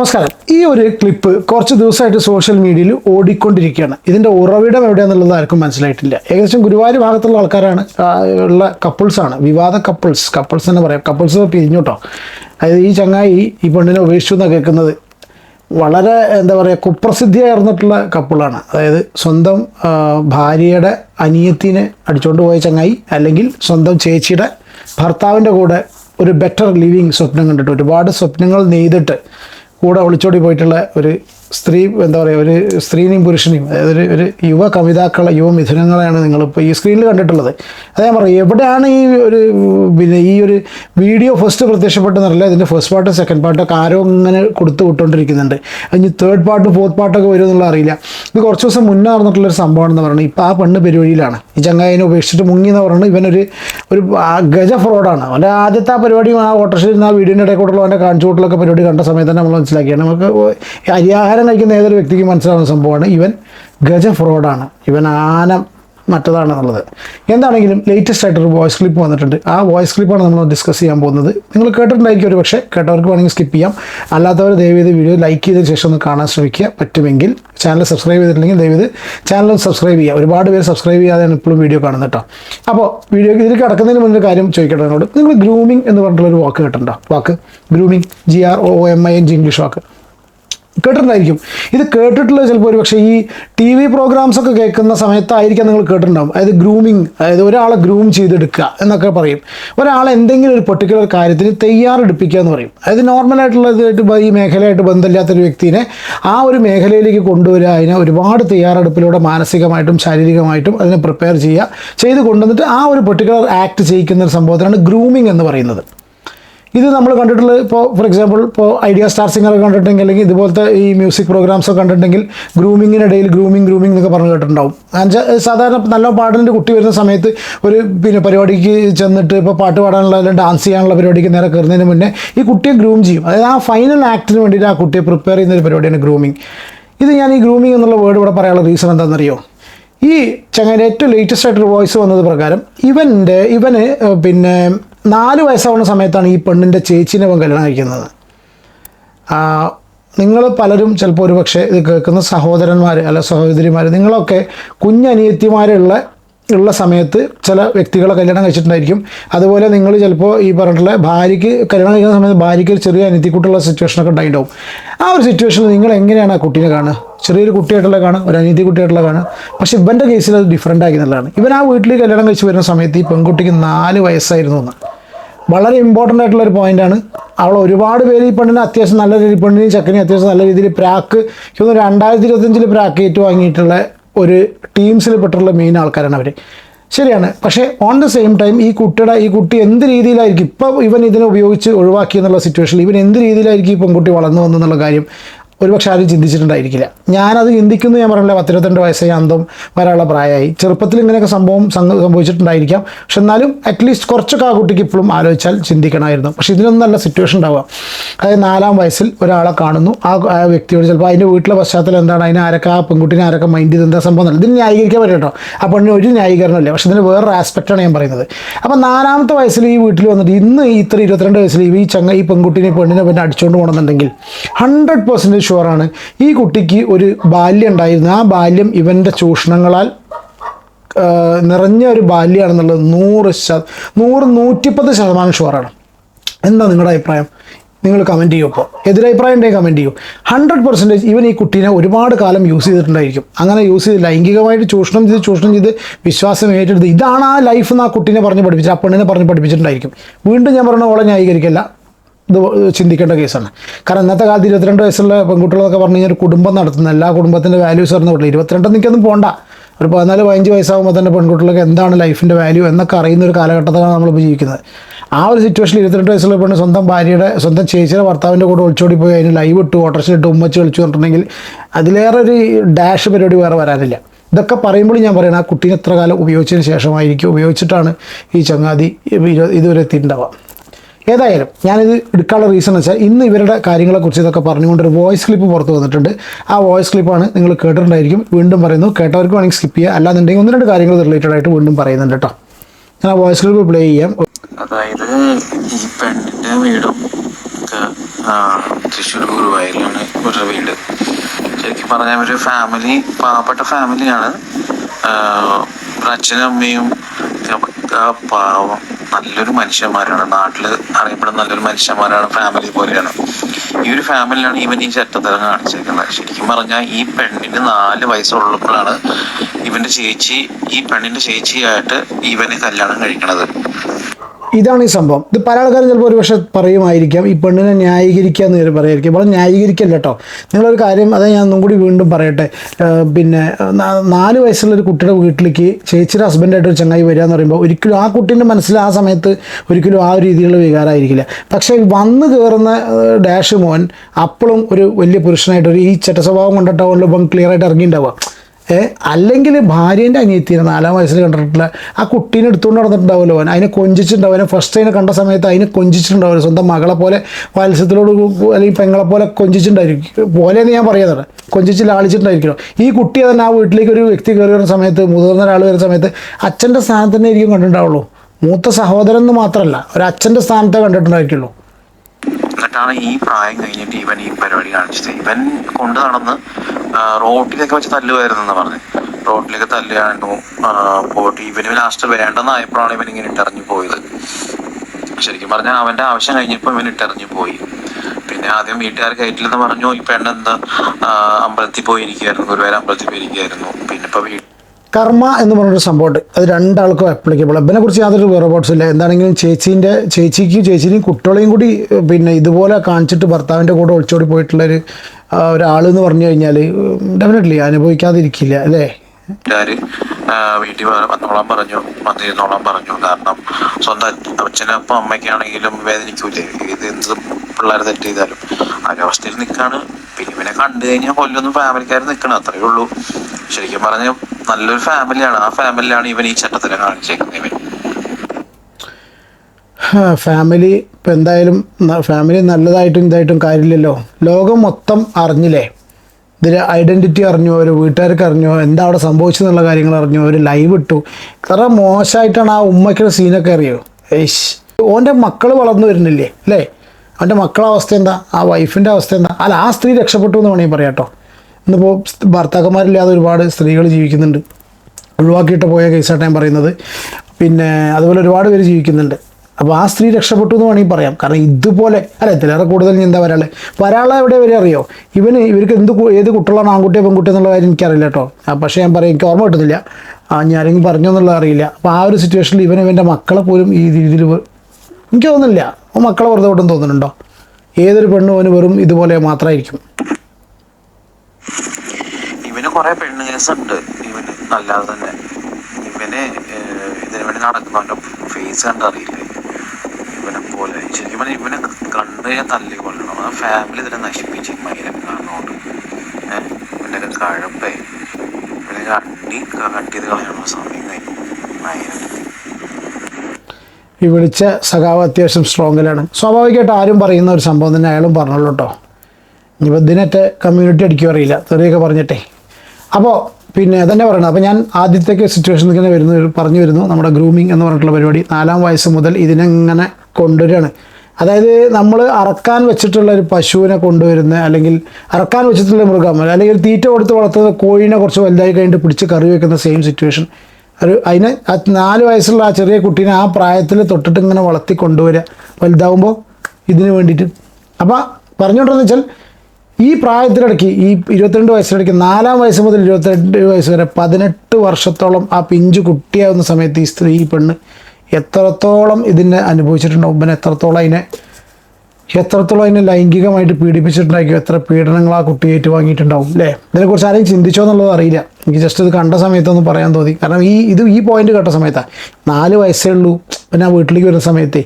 നമസ്കാരം. ഈ ഒരു ക്ലിപ്പ് കുറച്ച് ദിവസമായിട്ട് സോഷ്യൽ മീഡിയയിൽ ഓടിക്കൊണ്ടിരിക്കുകയാണ്. ഇതിന്റെ ഉറവിടം എവിടെയാണെന്നുള്ളത് ആർക്കും മനസ്സിലായിട്ടില്ല. ഏകദേശം ഗുരുവായൂർ ഭാഗത്തുള്ള ആൾക്കാരാണ് ഉള്ള കപ്പിൾസാണ് വിവാദ കപ്പിൾസ് കപ്പിൾസ് എന്ന് പറയാം. കപ്പിൾസ് പിരിഞ്ഞോട്ടോ അതായത് ഈ ചങ്ങായി ഈ പെണ്ണിനെ ഉപേക്ഷിച്ചു എന്നാണ് കേൾക്കുന്നത്. വളരെ എന്താ പറയുക കുപ്രസിദ്ധിയായിരുന്നിട്ടുള്ള കപ്പിളാണ് അതായത് സ്വന്തം ഭാര്യയുടെ അനിയത്തിനെ അടിച്ചുകൊണ്ട് പോയ ചങ്ങായി അല്ലെങ്കിൽ സ്വന്തം ചേച്ചിയുടെ ഭർത്താവിന്റെ കൂടെ ഒരു ബെറ്റർ ലിവിങ് സ്വപ്നം കണ്ടിട്ട് ഒരുപാട് സ്വപ്നങ്ങൾ നെയ്തിട്ട് കൂടെ ഒളിച്ചോടി പോയിട്ടുള്ള ഒരു സ്ത്രീ എന്താ പറയുക ഒരു സ്ത്രീനെയും പുരുഷനെയും അതായത് ഒരു ഒരു യുവ കവിതാക്കളെ യുവ മിഥുനങ്ങളെയാണ് നിങ്ങളിപ്പോൾ ഈ സ്ക്രീനിൽ കണ്ടിട്ടുള്ളത്. അത് ഞാൻ പറയും എവിടെയാണ് ഈ ഒരു പിന്നെ ഈ ഒരു വീഡിയോ ഫസ്റ്റ് പ്രത്യക്ഷപ്പെട്ടെന്നറിയില്ല. ഇതിന്റെ ഫസ്റ്റ് പാർട്ട് സെക്കൻഡ് പാർട്ടൊക്കെ ആരോ ഇങ്ങനെ കൊടുത്തു വിട്ടുകൊണ്ടിരിക്കുന്നുണ്ട് ഇനി തേർഡ് പാർട്ട് ഫോർത്ത് പാർട്ടൊക്കെ വരും എന്നുള്ള അറിയില്ല. ഇത് കുറച്ച് ദിവസം മുന്നേ നടന്നിട്ടുള്ളൊരു സംഭവമാണെന്ന് പറയുന്നത് ഇപ്പോൾ ആ പെണ്ണ് പെരുവഴിയിലാണ്. ഈ ചങ്ങായിനെ ഉപേക്ഷിച്ചിട്ട് മുങ്ങി എന്ന് പറയുന്നത് ഇവനൊരു ഒരു ഗജ ഫ്രോഡാണ് അവന്റെ ആദ്യത്തെ ആ പരിപാടി ആ ഓട്ടോറിക്ഷയിൽ ആ വീഡിയോന്റെ ഇടയിൽ കൂടെയുള്ള അവന്റെ കാണിച്ചു കൂട്ടിലൊക്കെ പരിപാടി കണ്ട സമയത്ത് തന്നെ നമ്മൾ മനസ്സിലാക്കിയാണ്. നമുക്ക് ഈ അരിയാഹാരം കഴിക്കുന്ന ഏതൊരു വ്യക്തിക്ക് മനസ്സിലാവുന്ന സംഭവമാണ്. ഇവൻ ഗജ ഫ്രോഡാണ്. ഇവൻ ആന മറ്റതാണെന്നുള്ളത്. എന്താണെങ്കിലും ലേറ്റസ്റ്റ് ആയിട്ടൊരു വോയിസ് ക്ലിപ്പ് വന്നിട്ടുണ്ട്. ആ വോയിസ് ക്ലിപ്പാണ് നമ്മൾ ഡിസ്കസ് ചെയ്യാൻ പോകുന്നത്. നിങ്ങൾ കേട്ടിട്ടുണ്ടായിരിക്കും ഒരു പക്ഷേ കേട്ടവർക്ക് വേണമെങ്കിൽ സ്കിപ്പ് ചെയ്യാം. അല്ലാത്തവർ ദയവീത് വീഡിയോ ലൈക്ക് ചെയ്തതിന് ശേഷം ഒന്ന് കാണാൻ ശ്രമിക്കുക. പറ്റുമെങ്കിൽ ചാനൽ സബ്സ്ക്രൈബ് ചെയ്തിട്ടില്ലെങ്കിൽ ദയവീത് ചാനൽ സബ്സ്ക്രൈബ് ചെയ്യുക. ഒരുപാട് പേര് സബ്സ്ക്രൈബ് ചെയ്യാതെയാണ് ഇപ്പോഴും വീഡിയോ കാണുന്നത് കേട്ടോ. അപ്പോൾ വീഡിയോ ഇതിൽ കിടക്കുന്നതിന് മുന്നേ കാര്യം ചോദിക്കട്ടെ നിങ്ങൾ ഗ്രൂമിംഗ് എന്ന് പറഞ്ഞിട്ടുള്ള ഒരു വാക്ക് കേട്ടിട്ടുണ്ടോ? വാക്ക്? Grooming G R O M I N G English വാക്ക്. കേട്ടിട്ടുണ്ടായിരിക്കും. ഇത് കേട്ടിട്ടുള്ളത് ചിലപ്പോൾ ഒരു പക്ഷേ ഈ ടി വി പ്രോഗ്രാംസ് ഒക്കെ കേൾക്കുന്ന സമയത്തായിരിക്കാം നിങ്ങൾ കേട്ടിട്ടുണ്ടാവും. അതായത് ഗ്രൂമിങ് അതായത് ഒരാളെ ഗ്രൂം ചെയ്തെടുക്കുക എന്നൊക്കെ പറയും. ഒരാളെ എന്തെങ്കിലും ഒരു പെർട്ടിക്കുലർ കാര്യത്തിന് തയ്യാറെടുപ്പിക്കുക എന്ന് പറയും. അതായത് നോർമലായിട്ടുള്ളതായിട്ട് ഈ മേഖലയായിട്ട് ബന്ധമില്ലാത്തൊരു വ്യക്തിനെ ആ ഒരു മേഖലയിലേക്ക് കൊണ്ടുവരിക അതിനെ ഒരുപാട് തയ്യാറെടുപ്പിലൂടെ മാനസികമായിട്ടും ശാരീരികമായിട്ടും അതിനെ പ്രിപ്പയർ ചെയ്യുക ചെയ്ത് കൊണ്ടുവന്നിട്ട് ആ ഒരു പെർട്ടിക്കുലർ ആക്ട് ചെയ്യിക്കുന്ന ഒരു സംഭവത്തിനാണ് ഗ്രൂമിങ് എന്ന് പറയുന്നത്. ഇത് നമ്മൾ കണ്ടിട്ടുള്ളത് ഇപ്പോൾ ഫോർ എക്സാമ്പിൾ ഇപ്പോൾ ഐഡിയ സ്റ്റാർ സിംഗർ കണ്ടിട്ടുണ്ടെങ്കിൽ അല്ലെങ്കിൽ ഇതുപോലത്തെ ഈ മ്യൂസിക് പ്രോഗ്രാംസ് ഒക്കെ കണ്ടിട്ടുണ്ടെങ്കിൽ ഗ്രൂമിങ്ങിനിടയിൽ ഗ്രൂമിങ് ഗ്രൂമിംഗ് എന്നൊക്കെ പറഞ്ഞു കേട്ടിട്ടുണ്ടാവും. എന്നുവെച്ചാൽ സാധാരണ നല്ല പാടിന്റെ കുട്ടി വരുന്ന സമയത്ത് ഒരു പിന്നെ പരിപാടിക്ക് ചെന്നിട്ട് ഇപ്പോൾ പാട്ട് പാടാനുള്ള അല്ലെങ്കിൽ ഡാൻസ് ചെയ്യാനുള്ള പരിപാടിക്ക് നേരെ കയറുന്നതിന് മുന്നേ ഈ കുട്ടിയെ ഗ്രൂം ചെയ്യും. അതായത് ആ ഫൈനൽ ആക്ടിന് വേണ്ടിയിട്ട് ആ കുട്ടിയെ പ്രിപ്പയർ ചെയ്യുന്ന ഒരു പരിപാടിയാണ് ഗ്രൂമിങ് ഇത് ഞാൻ ഈ ഗ്രൂമിങ് എന്നുള്ള വേർഡ് ഇവിടെ പറയാനുള്ള റീസൺ എന്താണെന്നറിയോ? ഈ ചങ്ങയുടെ ഏറ്റവും ലേറ്റസ്റ്റ് ആയിട്ടൊരു വോയിസ് വന്നത് പ്രകാരം ഇവന്റെ ഇവന് പിന്നെ നാല് വയസ്സാവുന്ന സമയത്താണ് ഈ പെണ്ണിന്റെ ചേച്ചിനെ അവൻ കല്യാണം കഴിക്കുന്നത്. നിങ്ങൾ പലരും ചിലപ്പോൾ ഒരു പക്ഷേ ഇത് കേൾക്കുന്ന സഹോദരന്മാർ അല്ല സഹോദരിമാർ നിങ്ങളൊക്കെ കുഞ്ഞനിയത്തിമാരുള്ള ഉള്ള സമയത്ത് ചില വ്യക്തികളെ കല്യാണം കഴിച്ചിട്ടുണ്ടായിരിക്കും. അതുപോലെ നിങ്ങൾ ചിലപ്പോൾ ഈ പറഞ്ഞിട്ടുള്ള ഭാര്യയ്ക്ക് കല്യാണം കഴിക്കുന്ന സമയത്ത് ഭാര്യയ്ക്ക് ഒരു ചെറിയ അനിയത്തിക്കുട്ടുള്ള സിറ്റുവേഷനൊക്കെ ഉണ്ടായിട്ടുണ്ടാവും. ആ ഒരു സിറ്റുവേഷനിൽ നിങ്ങൾ എങ്ങനെയാണ് ആ കുട്ടീനെ കാണുക? ചെറിയൊരു കുട്ടിയായിട്ടുള്ള കാണും ഒരു അനീതി കുട്ടിയായിട്ടുള്ള കാണും. പക്ഷെ ഇവന്റെ കേസിൽ അത് ഡിഫറെന്റ് ആയി എന്നുള്ളതാണ്. ഇവൻ ആ വീട്ടിൽ കല്യാണം കഴിച്ച് വരുന്ന സമയത്ത് ഈ പെൺകുട്ടിക്ക് നാല് വയസ്സായിരുന്നു എന്ന്. വളരെ ഇമ്പോർട്ടന്റ് ആയിട്ടുള്ള ഒരു പോയിന്റാണ് അവൾ ഒരുപാട് പേര് ഈ പെണ്ണിനെ അത്യാവശ്യം നല്ല രീതിയിൽ പെണ്ണിനെയും ചക്കനെയും അത്യാവശ്യം നല്ല രീതിയിൽ പ്രാക്ക് ഇന്ന് രണ്ടായിരത്തി ഇരുപത്തഞ്ചിൽ പ്രാക്ക് ഏറ്റു വാങ്ങിയിട്ടുള്ള ഒരു ടീംസിൽ പെട്ടുള്ള മെയിൻ ആൾക്കാരാണ് അവർ ശരിയാണ്. പക്ഷേ ഓൺ ദ സെയിം ടൈം ഈ കുട്ടിയുടെ ഈ കുട്ടി എന്ത് രീതിയിലായിരിക്കും ഇപ്പം ഇവൻ ഇതിനെ ഉപയോഗിച്ച് ഒഴിവാക്കി എന്നുള്ള സിറ്റുവേഷനിൽ ഇവൻ എന്ത് രീതിയിലായിരിക്കും ഈ പെൺകുട്ടി വളർന്നു വന്നെന്നുള്ള കാര്യം ഒരുപക്ഷെ ആരും ചിന്തിച്ചിട്ടുണ്ടായിരിക്കില്ല. ഞാനത് ചിന്തിക്കുന്നു ഞാൻ പറഞ്ഞില്ല പത്തിരുപത്തിരണ്ട് വയസ്സായി അന്തം വരാനുള്ള പ്രായമായി. ചെറുപ്പത്തിൽ ഇങ്ങനെയൊക്കെ സംഭവം സംഭവിച്ചിട്ടുണ്ടായിരിക്കാം. പക്ഷെ എന്നാലും അറ്റ്ലീസ്റ്റ് കുറച്ചൊക്കെ ആ കുട്ടിക്ക് ഇപ്പോഴും ആലോചിച്ചാൽ ചിന്തിക്കണമായിരുന്നു. പക്ഷെ ഇതിനൊന്നും നല്ല സിറ്റുവേഷൻ ഉണ്ടാവുക. അതായത് നാലാം വയസ്സിൽ ഒരാളെ കാണുന്നു. ആ വ്യക്തിയോട് ചിലപ്പോൾ അതിന്റെ വീട്ടിലെ പശ്ചാത്തലം എന്താണ്? അതിനെ ആരൊക്കെ ആ പെൺകുട്ടിനെ ആരൊക്കെ മൈൻഡ് ചെയ്ത് എന്താ സംഭവം എന്നല്ല. ഇതിന് ന്യായീകരിക്കാൻ പറ്റും ആ പെണ്ണിന് ഒരു ന്യായീകരണമില്ല പക്ഷെ ഇതിന് വേറൊരു ആസ്പെക്റ്റാണ് ഞാൻ പറയുന്നത്. അപ്പോൾ നാലാമത്തെ വയസ്സിൽ ഈ വീട്ടിൽ വന്നിട്ട് ഇന്ന് ഇത്ര ഇരുപത്തിരണ്ട് വയസ്സിൽ ഈ ചങ്ങ ഈ പെൺകുട്ടിനെ പെണ്ണിനെ പിന്നെ അടിച്ചുകൊണ്ട് പോകണമെന്നുണ്ടെങ്കിൽ ഹൺഡ്രഡ് പെർസെന്റേജ് ഷുവറാണ്. ഈ കുട്ടിക്ക് ഒരു ബാല്യം ഉണ്ടായിരുന്നു. ആ ബാല്യം ഇവന്റെ ചൂഷണങ്ങളാൽ നിറഞ്ഞ ഒരു ബാല്യമാണെന്നുള്ളത് നൂറ് ശത നൂറ് നൂറ്റിപ്പത്ത് ശതമാനം ഷുവറാണ്. എന്താ നിങ്ങളുടെ അഭിപ്രായം? നിങ്ങൾ കമന്റ് ചെയ്യൂ ഇപ്പോൾ എതിരഭിപ്രായം ഉണ്ടെങ്കിൽ കമന്റ് ചെയ്യൂ. ഹൺഡ്രഡ് പെർസെന്റേജ് ഇവൻ ഈ കുട്ടീനെ ഒരുപാട് കാലം യൂസ് ചെയ്തിട്ടുണ്ടായിരിക്കും. അങ്ങനെ യൂസ് ചെയ്ത് ലൈംഗികമായിട്ട് ചൂഷണം ചെയ്ത് ചൂഷണം ചെയ്ത് വിശ്വാസം ഏറ്റെടുത്ത് ഇതാണ് ആ ലൈഫ് എന്ന് ആ കുട്ടീനെ പറഞ്ഞ് പഠിപ്പിച്ചത് ആ പെണ്ണിനെ പറഞ്ഞ് പഠിപ്പിച്ചിട്ടുണ്ടായിരിക്കും. വീണ്ടും ഞാൻ പറഞ്ഞ ഓളെ ന്യായീകരിക്കല്ല. ഇത് ചിന്തിക്കേണ്ട കേസാണ്. കാരണം ഇന്നത്തെ കാലത്ത് ഇരുപത്തിരണ്ട് വയസ്സുള്ള പെൺകുട്ടികളൊക്കെ പറഞ്ഞു കഴിഞ്ഞാൽ ഒരു കുടുംബം നടത്തുന്ന എല്ലാ കുടുംബത്തിന്റെ വാല്യൂസ് പറഞ്ഞ കുട്ടികൾ ഇരുപത്തിരണ്ട് എനിക്കൊന്നും പോണ്ട. ഒരു പതിനാല് പതിനഞ്ച് വയസ്സാകുമ്പോൾ തന്നെ പെൺകുട്ടികൾക്ക് എന്താണ് ലൈഫിന്റെ വാല്യൂ എന്നൊക്കെ അറിയുന്ന ഒരു കാലഘട്ടത്തിലാണ് നമ്മളിപ്പോൾ ജീവിക്കുന്നത്. ആ ഒരു സിറ്റുവേഷനിൽ ഇരുപത്തിരണ്ട് വയസ്സുള്ള പെണ്ണ് സ്വന്തം ഭാര്യയുടെ സ്വന്തം ചേച്ചിയുടെ ഭർത്താവിന്റെ കൂടെ ഒളിച്ചോടി പോയി അതിന് ലൈവ് ഇട്ട് ഓട്ടർഷിലിട്ട് ഉമ്മച്ച് കളിച്ചു പറഞ്ഞിട്ടുണ്ടെങ്കിൽ അതിലേറെ ഒരു ഡാഷ് പരിപാടി വേറെ വരാനില്ല. ഇതൊക്കെ പറയുമ്പോൾ ഞാൻ പറയണം ആ കുട്ടീനെ എത്ര കാലം ഉപയോഗിച്ചതിന് ശേഷമായിരിക്കും ഉപയോഗിച്ചിട്ടാണ് ഈ ചങ്ങാതി ഇതുവരെ എത്തിയിട്ടുണ്ടാവുക. ഏതായാലും ഞാനിത് എടുക്കാനുള്ള റീസൺ വെച്ചാൽ ഇന്ന് ഇവരുടെ കാര്യങ്ങളെക്കുറിച്ച് ഇതൊക്കെ പറഞ്ഞുകൊണ്ട് ഒരു വോയിസ് ക്ലിപ്പ് പുറത്ത് വന്നിട്ടുണ്ട്. ആ വോയിസ് ക്ലിപ്പാണ് നിങ്ങൾ കേട്ടിട്ടുണ്ടായിരിക്കും. വീണ്ടും പറയുന്നു. കേട്ടവർക്ക് വേണമെങ്കിൽ സ്കിപ്പ് ചെയ്യുക അല്ലാന്നുണ്ടെങ്കിൽ ഒന്ന് രണ്ട് കാര്യങ്ങൾ റിലേറ്റഡ് ആയിട്ട് വീണ്ടും പറയുന്നുണ്ട് കേട്ടോ. ഞാൻ ആ വോയിസ് ക്ലിപ്പ് പ്ലേ ചെയ്യാം. അതായത് ഈ പെണ്ണിന്റെ വീടും തൃശ്ശൂർ ഗുരുവായൂരിലാണ് ഒരു വീട്. ശരിക്കും പറഞ്ഞാൽ ഒരു ഫാമിലി പാവപ്പെട്ട ഫാമിലിയാണ് അച്ഛനും അമ്മയും പാവം നല്ലൊരു മനുഷ്യന്മാരാണ്. നാട്ടിൽ അറിയപ്പെടുന്ന നല്ലൊരു മനുഷ്യന്മാരാണ് ഫാമിലി പോലെയാണ്. ഈ ഒരു ഫാമിലിയാണ് ഇവൻ ഈ ചട്ടത്തരം കാണിച്ചിരിക്കുന്നത് ശരിക്കും പറഞ്ഞാൽ ഈ പെണ്ണിന് നാല് വയസ്സുള്ളപ്പോഴാണ് ഇവന്റെ ചേച്ചി ഈ പെണ്ണിന്റെ ചേച്ചിയായിട്ട് ഇവനെ കല്യാണം കഴിക്കണത്. ഇതാണ് ഈ സംഭവം. ഇത് പല ആൾക്കാരും ചിലപ്പോൾ ഒരു പക്ഷേ പറയുമായിരിക്കാം ഈ പെണ്ണിനെ ന്യായീകരിക്കുക എന്ന് ഇവർ പറയായിരിക്കും. വളരെ ന്യായീകരിക്കല്ല കേട്ടോ നിങ്ങളൊരു കാര്യം അത് ഞാൻ ഒന്നും കൂടി വീണ്ടും പറയട്ടെ. പിന്നെ നാല് വയസ്സുള്ള ഒരു കുട്ടിയുടെ വീട്ടിലേക്ക് ചേച്ചിയുടെ ഹസ്ബൻഡായിട്ട് ഒരു ചങ്ങായി വരിക എന്ന് പറയുമ്പോൾ ഒരിക്കലും ആ കുട്ടീന്റെ മനസ്സിൽ ആ സമയത്ത് ഒരിക്കലും ആ ഒരു രീതിയിലുള്ള വികാരമായിരിക്കില്ല. പക്ഷേ വന്ന് കയറുന്ന ഡാഷ് മോൻ അപ്പോഴും ഒരു വലിയ പുരുഷനായിട്ട് ഒരു ഈ ചട്ട സ്വഭാവം കൊണ്ടിട്ടാവുള്ളൂ ഇപ്പം ക്ലിയർ ആയിട്ട് ഇറങ്ങിയിട്ടുണ്ടാവുക. അല്ലെങ്കിൽ ഭാര്യേന്റെ അനിയത്തിനെ നാലാം വയസ്സിൽ കണ്ടിട്ടുള്ള ആ കുട്ടീനെ എടുത്തുകൊണ്ട് നടന്നിട്ടുണ്ടാവുമല്ലോ അവൻ. അതിനെ കൊഞ്ചിച്ചിട്ടുണ്ടാവും. അവനെ ഫസ്റ്റ് അതിനെ കണ്ട സമയത്ത് അതിനെ കൊഞ്ചിച്ചിട്ടുണ്ടാവുമല്ലോ സ്വന്തം മകളെ പോലെ വാത്സ്യത്തിലോട് അല്ലെങ്കിൽ പെങ്ങളെ പോലെ കൊഞ്ചിച്ചിട്ടുണ്ടായിരിക്കും. പോലെയെന്ന് ഞാൻ പറയുന്നത് കൊഞ്ചിച്ച് ലാളിച്ചിട്ടുണ്ടായിരിക്കണം ഈ കുട്ടി തന്നെ ആ വീട്ടിലേക്ക് ഒരു വ്യക്തി കയറി വരുന്ന സമയത്ത് മുതിർന്ന ഒരാൾ വരുന്ന സമയത്ത് അച്ഛന്റെ സ്ഥാനത്ത് തന്നെ ആയിരിക്കും കണ്ടിട്ടുണ്ടാവുള്ളൂ. മൂത്ത സഹോദരൻ എന്ന് മാത്രമല്ല ഒരു അച്ഛന്റെ സ്ഥാനത്തെ കണ്ടിട്ടുണ്ടായിരിക്കുള്ളൂ. എന്നിട്ടാണ് ഈ പ്രായം കഴിഞ്ഞിട്ട് ഇവൻ ഈ പരിപാടി കാണിച്ചത്. ഇവൻ കൊണ്ട് നടന്ന് റോട്ടിലൊക്കെ വെച്ച് തല്ലുമായിരുന്നു പറഞ്ഞു. റോട്ടിലൊക്കെ തല്ലുകയായിരുന്നു പോയിട്ട് ഇവന് ലാസ്റ്റ് വേണ്ടെന്നായപ്പോഴാണ് ഇവൻ ഇങ്ങനെ ഇട്ടറിഞ്ഞു പോയത്. ശരിക്കും പറഞ്ഞാൽ അവന്റെ ആവശ്യം കഴിഞ്ഞപ്പോൾ ഇവൻ ഇട്ടറിഞ്ഞു പോയി. പിന്നെ ആദ്യം വീട്ടുകാർ കയറ്റില്ലെന്ന് പറഞ്ഞു ഈ എന്താ അമ്പലത്തിൽ പോയി ഇരിക്കുകയായിരുന്നു ഗുരുവായൂർ അമ്പലത്തിൽ പോയി ഇരിക്കുകയായിരുന്നു പിന്നെ ഇപ്പൊ വീ കർമ്മ എന്ന് പറഞ്ഞൊരു സംഭവമുണ്ട്. അത് രണ്ടാൾക്കും അപ്ലിക്കബിൾ ഇതിനെ കുറിച്ച് യാതൊരു വേറോബോട്ട്സ് ഇല്ല. എന്താണെങ്കിലും ചേച്ചീന്റെ ചേച്ചിക്ക് ചേച്ചിനെയും കുട്ടികളെയും കൂടി പിന്നെ ഇതുപോലെ കാണിച്ചിട്ട് ഭർത്താവിന്റെ കൂടെ ഒളിച്ചോടി പോയിട്ടുള്ളൊരു ഒരാൾ എന്ന് പറഞ്ഞു കഴിഞ്ഞാൽ ഡെഫിനറ്റ്ലി അനുഭവിക്കാതിരിക്കില്ല അല്ലേ? വീട്ടുകാര് വീട്ടിൽ വന്നോളാൻ പറഞ്ഞു. വന്നിരുന്നോളാൻ പറഞ്ഞു. കാരണം സ്വന്തം അച്ഛ- അച്ഛനപ്പം അമ്മയ്ക്കാണെങ്കിലും വേദനിക്കൂലേ. ഇത് എന്ത് പിള്ളേർ തെറ്റ് ചെയ്താലും. ആ അവസ്ഥയിൽ നിൽക്കാണ് പിന്നെ ഇവനെ കണ്ടു കഴിഞ്ഞാൽ കൊല്ലൊന്നും. ഫാമിലിക്കാർ നിൽക്കണം അത്രയേ ഉള്ളൂ. ശരിക്കും പറഞ്ഞ നല്ലൊരു ഫാമിലിയാണ്. ആ ഫാമിലിയാണ് ഇവൻ ഈ ചട്ടത്തിനെ കാണിച്ചേക്കുന്നത് ഇവൻ. ഫാമിലി ഇപ്പം എന്തായാലും ഫാമിലി നല്ലതായിട്ടും ഇതായിട്ടും കാര്യമില്ലല്ലോ. ലോകം മൊത്തം അറിഞ്ഞില്ലേ? ഇതിൽ ഐഡന്റിറ്റി അറിഞ്ഞു ഒരു വീട്ടുകാർക്ക് അറിഞ്ഞു എന്താ അവിടെ സംഭവിച്ചെന്നുള്ള കാര്യങ്ങൾ അറിഞ്ഞു ഒരു ലൈവ് ഇട്ടു. ഇത്ര മോശമായിട്ടാണ് ആ ഉമ്മയ്ക്കുള്ള സീനൊക്കെ അറിയോ? ഏഷ് ഓന്റെ മക്കൾ വളർന്നു വരുന്നില്ലേ അല്ലേ? അവന്റെ മക്കളെ അവസ്ഥ എന്താ? ആ വൈഫിന്റെ അവസ്ഥ എന്താ? അല്ല ആ സ്ത്രീ രക്ഷപ്പെട്ടു എന്ന് വേണമെങ്കിൽ പറയാം കേട്ടോ. ഇന്നിപ്പോൾ ഭർത്താക്കന്മാരില്ലാതെ ഒരുപാട് സ്ത്രീകൾ ജീവിക്കുന്നുണ്ട്. ഒഴിവാക്കിയിട്ട് പോയ കേസായിട്ട് ഞാൻ പറയുന്നത്. പിന്നെ അതുപോലെ ഒരുപാട് പേര് ജീവിക്കുന്നുണ്ട്. അപ്പോൾ ആ സ്ത്രീ രക്ഷപ്പെട്ടു എന്ന് വേണമെങ്കിൽ പറയാം. കാരണം ഇതുപോലെ അല്ല ഇതിലേറെ കൂടുതൽ എന്താ വരാളെ വരാളെ എവിടെ വരെ അറിയോ? ഇവന് ഇവർക്ക് എന്ത് ഏത് കുട്ടികളാണ് ആൺകുട്ടിയോ പെൺകുട്ടി എന്നുള്ള കാര്യം എനിക്കറിയില്ല കേട്ടോ. പക്ഷേ ഞാൻ പറയും എനിക്ക് ഓർമ്മ കിട്ടുന്നില്ല. ആ പറഞ്ഞു എന്നുള്ളത് അറിയില്ല. അപ്പോൾ ആ ഒരു സിറ്റുവേഷനിൽ ഇവൻ ഇവന്റെ മക്കളെ പോലും ഈ രീതിയിൽ എനിക്ക് തോന്നുന്നില്ല. മക്കളെ വെറുതെ വിട്ടും തോന്നുന്നുണ്ടോ? ഏതൊരു പെണ്ണും അവന് വെറും ഇതുപോലെ മാത്രമായിരിക്കും. കുറെ പെണ്ണ് കേസുണ്ട് ഇവന് അല്ലാതെ തന്നെ. ഇവന് ഇതിനു വേണ്ടി നടക്കുന്നവന്റെ ഫേസ് കണ്ടറിയില്ലേ? ഇവനെ പോലെ. ശരിക്കും ഇവനെ കണ്ടു കഴിഞ്ഞാൽ തല്ലി കൊല്ലണം. ആ ഫാമിലി ഇതിനെ നശിപ്പിച്ച് മൈരം കാണുന്നോണ്ട് ഇവന്റെ കഴപ്പേ. ഇവനെ കണ്ടി കട്ട് ചെയ്ത് കളയണം സമയം കഴിഞ്ഞു. ഈ വിളിച്ച സഖാവ് അത്യാവശ്യം സ്ട്രോങ്ങിലാണ്. സ്വാഭാവികമായിട്ട് ആരും പറയുന്ന ഒരു സംഭവം തന്നെ അയാളും പറഞ്ഞോളൂ കേട്ടോ ഇനിയിപ്പോൾ ഇതിനൊക്കെ കമ്മ്യൂണിറ്റി അടിക്കും അറിയില്ല തെറിയൊക്കെ പറഞ്ഞിട്ടേ. അപ്പോൾ പിന്നെ തന്നെ പറയുന്നത് അപ്പോൾ ഞാൻ ആദ്യത്തേക്ക് സിറ്റുവേഷൻ ഇങ്ങനെ വരുന്ന പറഞ്ഞു വരുന്നു. നമ്മുടെ ഗ്രൂമിങ് എന്ന് പറഞ്ഞിട്ടുള്ള പരിപാടി നാലാം വയസ്സ് മുതൽ ഇതിനെങ്ങനെ കൊണ്ടുവരികയാണ്. അതായത് നമ്മൾ അറക്കാൻ വെച്ചിട്ടുള്ള ഒരു പശുവിനെ കൊണ്ടുവരുന്ന അല്ലെങ്കിൽ അറക്കാൻ വെച്ചിട്ടുള്ള മൃഗം അല്ലെങ്കിൽ തീറ്റ കൊടുത്ത് വളർത്തുന്ന കോഴിനെ കുറച്ച് വലുതായി കഴിഞ്ഞിട്ട് പിടിച്ച് കറി വെക്കുന്ന സെയിം സിറ്റുവേഷൻ ഒരു അതിന് ആ നാല് വയസ്സുള്ള ആ ചെറിയ കുട്ടീനെ ആ പ്രായത്തിൽ തൊട്ടിട്ട് ഇങ്ങനെ വളർത്തി കൊണ്ടുവരിക വലുതാവുമ്പോൾ ഇതിന് വേണ്ടിയിട്ട്. അപ്പോൾ പറഞ്ഞുകൊണ്ടെന്ന് വെച്ചാൽ ഈ പ്രായത്തിനിടയ്ക്ക് ഈ ഇരുപത്തിരണ്ട് വയസ്സിനിടയ്ക്ക് നാലാം വയസ്സ് മുതൽ ഇരുപത്തിരണ്ട് വയസ്സ് വരെ പതിനെട്ട് വർഷത്തോളം ആ പിഞ്ചു കുട്ടിയാവുന്ന സമയത്ത് ഈ സ്ത്രീ ഈ പെണ്ണ് എത്രത്തോളം ഇതിനെ അനുഭവിച്ചിട്ടുണ്ടാവും പിന്നെ എത്രത്തോളം അതിനെ എത്രത്തോളം അതിനെ ലൈംഗികമായിട്ട് പീഡിപ്പിച്ചിട്ടുണ്ടായിരിക്കും എത്ര പീഡനങ്ങൾ ആ കുട്ടി ഏറ്റുവാങ്ങിയിട്ടുണ്ടാവും അല്ലേ? ഇതിനെക്കുറിച്ച് ആരെയും ചിന്തിച്ചോ എന്നുള്ളത് അറിയില്ല. എനിക്ക് ജസ്റ്റ് ഇത് കണ്ട സമയത്തൊന്നും പറയാൻ തോന്നി. കാരണം ഈ ഇത് ഈ പോയിന്റ് കേട്ട സമയത്താണ് നാല് വയസ്സേ ഉള്ളൂ. പിന്നെ ആ വീട്ടിലേക്ക് വരുന്ന സമയത്തേ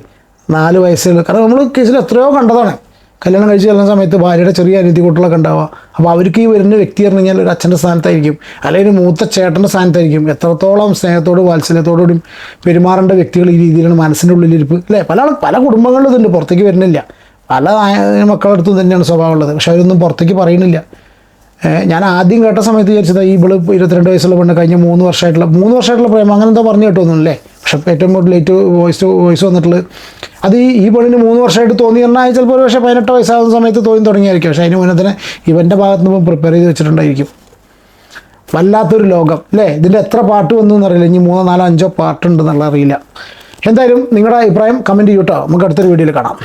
നാല് വയസ്സേ ഉള്ളൂ. കാരണം നമ്മൾ കേസിൽ എത്രയോ കണ്ടതാണ്. കല്യാണം കഴിച്ച് ചെല്ലുന്ന സമയത്ത് ഭാര്യയുടെ ചെറിയ അനിയത്തി കുട്ടികളൊക്കെ ഉണ്ടാവുക അപ്പോൾ അവർക്ക് ഈ വരുന്ന വ്യക്തി പറഞ്ഞു കഴിഞ്ഞാൽ ഒരു അച്ഛന്റെ സ്ഥാനത്തായിരിക്കും. അല്ലെങ്കിൽ ഒരു മൂത്ത ചേട്ടന്റെ സ്ഥാനത്തായിരിക്കും. എത്രത്തോളം സ്നേഹത്തോടും വാത്സല്യത്തോടുകൂടി പെരുമാറേണ്ട വ്യക്തികൾ ഈ രീതിയിലാണ് മനസ്സിന്റെ ഉള്ളിലിരിപ്പ്. അല്ലേ? പല പല കുടുംബങ്ങളിലും ഇതുണ്ട്. പുറത്തേക്ക് വരുന്നില്ല. പല മക്കളുടെ അടുത്തും തന്നെയാണ് സ്വഭാവമുള്ളത് പക്ഷെ അവരൊന്നും പുറത്തേക്ക് പറയുന്നില്ല. ഞാൻ ആദ്യം കേട്ട സമയത്ത് വിചാരിച്ചത് ഈ ഇവൾ ഇരുപത്തിരണ്ട് വയസ്സുള്ള പെണ്ണ് കഴിഞ്ഞ മൂന്ന് വർഷമായിട്ടുള്ള മൂന്ന് വർഷമായിട്ടുള്ള പ്രേമം. അങ്ങനെ എന്തോ പറഞ്ഞു കേട്ടോന്നല്ലേ പക്ഷെ ഏറ്റവും കൂടുതൽ ലേറ്റ് വോയിസ് വോയിസ് വന്നിട്ടുള്ളത് അത് ഈ പെണ്ണിന് മൂന്ന് വർഷമായിട്ട് തോന്നി പറഞ്ഞാൽ ചിലപ്പോൾ പക്ഷേ പതിനെട്ട് വയസ്സാകുന്ന സമയത്ത് തോന്നി തുടങ്ങിയായിരിക്കും. പക്ഷേ അതിന് മുന്നേ തന്നെ ഇവന്റെ ഭാഗത്ത് നിന്ന് പ്രിപ്പയർ ചെയ്ത് വെച്ചിട്ടുണ്ടായിരിക്കും. വല്ലാത്തൊരു ലോകം അല്ലേ? ഇതിന്റെ എത്ര പാട്ട് വന്നു എന്നറിയില്ല. ഇനി മൂന്നോ നാലോ അഞ്ചോ പാട്ടുണ്ടെന്നുള്ള അറിയില്ല. എന്തായാലും നിങ്ങളുടെ അഭിപ്രായം കമന്റ് ചെയ്യൂട്ടോ നമുക്ക് അടുത്തൊരു വീഡിയോയിൽ കാണാം.